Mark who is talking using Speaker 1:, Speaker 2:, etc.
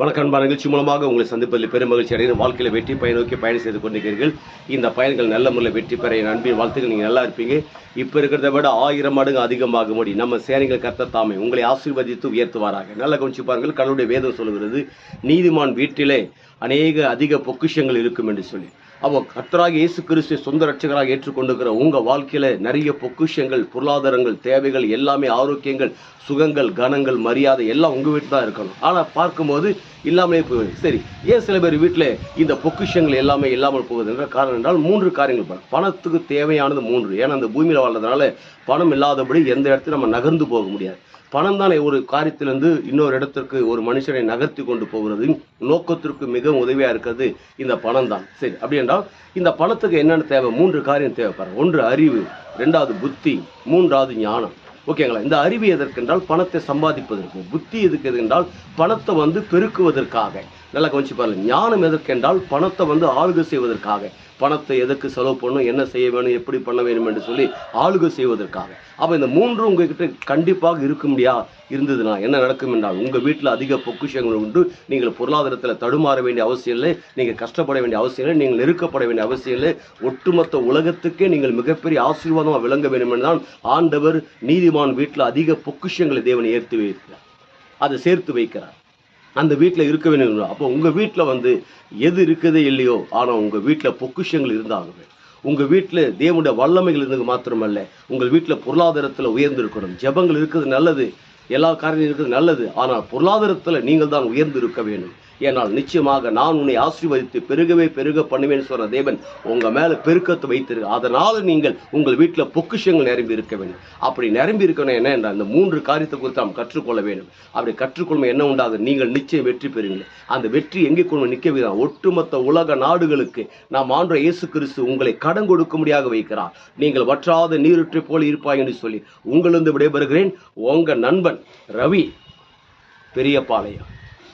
Speaker 1: வணக்கம் அன்பான நிகழ்ச்சி மூலமாக உங்களை சந்திப்பதில் பெரும் மகிழ்ச்சி அடைகிற வாழ்க்கையில் வெற்றி பயன் நோக்கி பயணம் செய்து கொண்டிருக்கிறீர்கள். இந்த பயன்கள் நல்ல முறையில் வெற்றி பெற என் அன்பின் வாழ்த்துக்கள். நீங்கள் நல்லா இருப்பீங்க. இப்போ இருக்கிறத விட ஆயிரம் மடங்கு அதிகமாக முடி நம்ம சேனைகள் கர்த்த தாமே உங்களை ஆசீர்வதித்து உயர்த்துவாராக. நல்ல கவனிச்சு பாருங்கள் கடவுளுடைய வேதம் சொல்கிறது நீதிமான் வீட்டிலே அநேக அதிக பொக்கிஷங்கள் இருக்கும் என்று சொல்லி. அப்போ கர்த்தராக இயேசு கிறிஸ்து சொந்த ரட்சகராக ஏற்றுக்கொண்டிருக்கிற உங்கள் வாழ்க்கையில் நிறைய பொக்குஷங்கள் பொருளாதாரங்கள் தேவைகள் எல்லாமே ஆரோக்கியங்கள் சுகங்கள் கனங்கள் மரியாதை எல்லாம் உங்கள் வீட்டில் தான் இருக்கணும். ஆனால் பார்க்கும்போது இல்லாமலே போகுது சரி ஏன் சில பேர் வீட்டில் இந்த பொக்கிஷங்கள் எல்லாமே இல்லாமல் போகுது என்ற காரணம் என்றால் மூன்று காரியங்கள் பாருங்க. பணத்துக்கு தேவையானது மூன்று. ஏன்னா அந்த பூமியில் வாழ்றதுனால பணம் இல்லாதபடி எந்த இடத்துல நம்ம நகர்ந்து போக முடியாது. பணம் தானே ஒரு காரியத்திலிருந்து இன்னொரு இடத்திற்கு ஒரு மனுஷனை நகர்த்தி கொண்டு போகிறது நோக்கத்திற்கு மிகவும் உதவியாக இருக்கிறது இந்த பணம் தான். சரி அப்படி என்றால் இந்த பணத்துக்கு என்னென்ன தேவை? மூன்று காரியம் தேவைப்படுற ஒன்று அறிவு ரெண்டாவது புத்தி மூன்றாவது ஞானம். ஓகேங்களா? இந்த அறிவு எதற்கென்றால் பணத்தை சம்பாதிப்பதற்கு. புத்தி எதுக்கு என்றால் பணத்தை வந்து பெருக்குவதற்காக. நல்லா கவனிச்சு பாருங்க. ஞானம் எதற்கென்றால் பணத்தை வந்து ஆளுகை செய்வதற்காக. பணத்தை எதுக்கு செலவு பண்ணணும் என்ன செய்ய வேணும் எப்படி பண்ண வேணும் என்று சொல்லி ஆளுகை செய்வதற்காக. அப்போ இந்த மூன்று உங்ககிட்ட கண்டிப்பாக இருக்க முடியா இருந்ததுன்னா என்ன நடக்கும் என்றால் உங்கள் வீட்டில் அதிக பொக்குஷங்கள் உண்டு. நீங்கள் பொருளாதாரத்தில் தடுமாற வேண்டிய அவசியம் இல்லை. நீங்கள் கஷ்டப்பட வேண்டிய அவசியம் இல்லை. நீங்கள் நெருக்கப்பட வேண்டிய அவசியம் இல்லை. ஒட்டுமொத்த உலகத்துக்கே நீங்கள் மிகப்பெரிய ஆசீர்வாதமாக விளங்க வேண்டும் என்றால் ஆண்டவர் நீதிமான் வீட்டில் அதிக பொக்குஷங்களை தேவன் ஏற்று வைக்கிறார். அதை சேர்த்து வைக்கிறார். அந்த வீட்டில் இருக்க வேண்டும் அப்போ உங்கள் வீட்டில் வந்து எது இருக்குதே இல்லையோ ஆனால் உங்கள் வீட்டில் பொக்கிஷங்கள் இருந்தாகவே உங்கள் வீட்டில் தேவனுடைய வல்லமைகள் இருந்தது மாத்திரமல்ல உங்கள் வீட்டில் பொருளாதாரத்தில் உயர்ந்திருக்கணும். ஜெபங்கள் இருக்கிறது நல்லது எல்லா காரியங்களும் இருக்கிறது நல்லது ஆனால் பொருளாதாரத்தில் நீங்கள் தான் உயர்ந்து இருக்க வேண்டும். ஏனால் நிச்சயமாக நான் உன்னை ஆசீர்வதித்து பெருகவே பெருக பண்ணுவேன் சொல்ற தேவன் உங்க மேல பெருக்கத்தை வைத்திருக்க அதனால நீங்கள் உங்கள் வீட்டில் பொக்கிஷங்கள் நிரம்பி இருக்க வேண்டும். அப்படி நிரம்பி இருக்கணும் என்ன என்ற அந்த மூன்று காரியத்தை குறித்து நாம் கற்றுக்கொள்ள வேண்டும். அப்படி கற்றுக்கொள்ளும் என்ன உண்டாகும் நீங்கள் நிச்சயம் வெற்றி பெறுவீங்க அந்த வெற்றி எங்கே கொண்டு நிற்க வைக்கிறார்? ஒட்டுமொத்த உலக நாடுகளுக்கு நாம் ஆண்ட இயேசு கிறிஸ்து உங்களை கடன் கொடுக்கும்படியாக வைக்கிறார். நீங்கள் வற்றாத நீருற்றை போல இருப்பாய் என்று சொல்லி உங்களிருந்து விடைபெறுகிறேன். உங்க நண்பன் ரவி பெரியபாளையம்